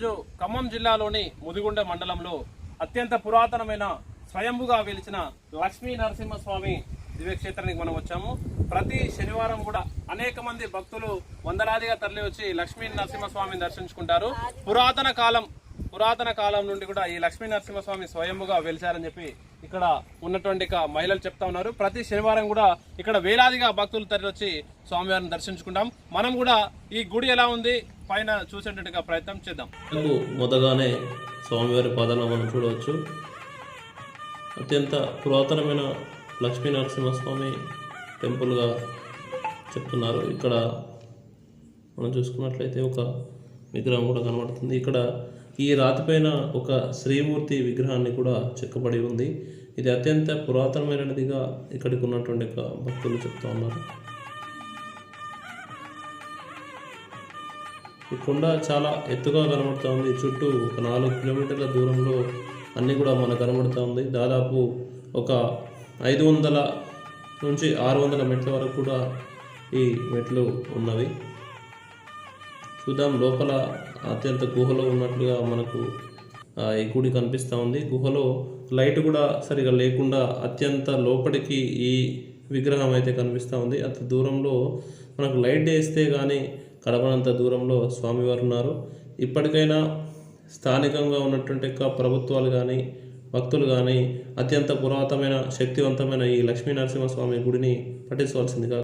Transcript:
ఈరోజు ఖమ్మం జిల్లాలోని ముదిగుండ మండలంలో అత్యంత పురాతనమైన స్వయంభుగా వెలిచిన లక్ష్మీ నరసింహస్వామి దివ్యక్షేత్రానికి మనం వచ్చాము. ప్రతి శనివారం కూడా అనేక మంది భక్తులు వందలాదిగా తరలి వచ్చి లక్ష్మీ నరసింహస్వామిని దర్శించుకుంటారు. పురాతన కాలం పురాతన కాలం నుండి కూడా ఈ లక్ష్మీ నరసింహస్వామి స్వయంభుగా వెలిచారని చెప్పి ఇక్కడ ఉన్నటువంటి మహిళలు చెప్తా ఉన్నారు. ప్రతి శనివారం కూడా ఇక్కడ వేలాదిగా భక్తులు తరలి వచ్చి స్వామివారిని దర్శించుకుంటాం. మనం కూడా ఈ గుడి ఎలా ఉంది? పైన చూసేటట్టుగా ప్రయత్నం చేద్దాం. మొదగానే స్వామివారి పాదాలను మనం చూడవచ్చు. అత్యంత పురాతనమైన లక్ష్మీ నరసింహస్వామి టెంపుల్గా చెప్తున్నారు. ఇక్కడ మనం చూసుకున్నట్లయితే ఒక విగ్రహం కూడా కనబడుతుంది. ఇక్కడ ఈ రాతిపైన ఒక శ్రీమూర్తి విగ్రహాన్ని కూడా చెక్కబడి ఉంది. ఇది అత్యంత పురాతనమైనదిగా ఇక్కడికి ఉన్నటువంటి భక్తులు చెప్తా ఉన్నారు. ఈ కొండ చాలా ఎత్తుగా కనబడుతూ ఉంది. చుట్టూ ఒక నాలుగు కిలోమీటర్ల దూరంలో అన్నీ కూడా మనకు కనబడుతూ ఉంది. దాదాపు ఒక ఐదు వందల నుంచి ఆరు వందల మెట్ల వరకు కూడా ఈ మెట్లు ఉన్నవి. చూద్దాం లోపల అత్యంత గుహలో ఉన్నట్లుగా మనకు ఈ గుడి కనిపిస్తూ ఉంది. గుహలో లైట్ కూడా సరిగా లేకుండా అత్యంత లోపలికి ఈ విగ్రహం అయితే కనిపిస్తూ ఉంది. అంత దూరంలో మనకు లైట్ వేస్తే కానీ కడపనంత దూరంలో స్వామివారు ఉన్నారు ఇప్పటికైనా స్థానికంగా ఉన్నటువంటి యొక్క ప్రభుత్వాలు కానీ భక్తులు కానీ అత్యంత పురాతనమైన శక్తివంతమైన ఈ లక్ష్మీ నరసింహస్వామి గుడిని పట్టించవలసిందిగా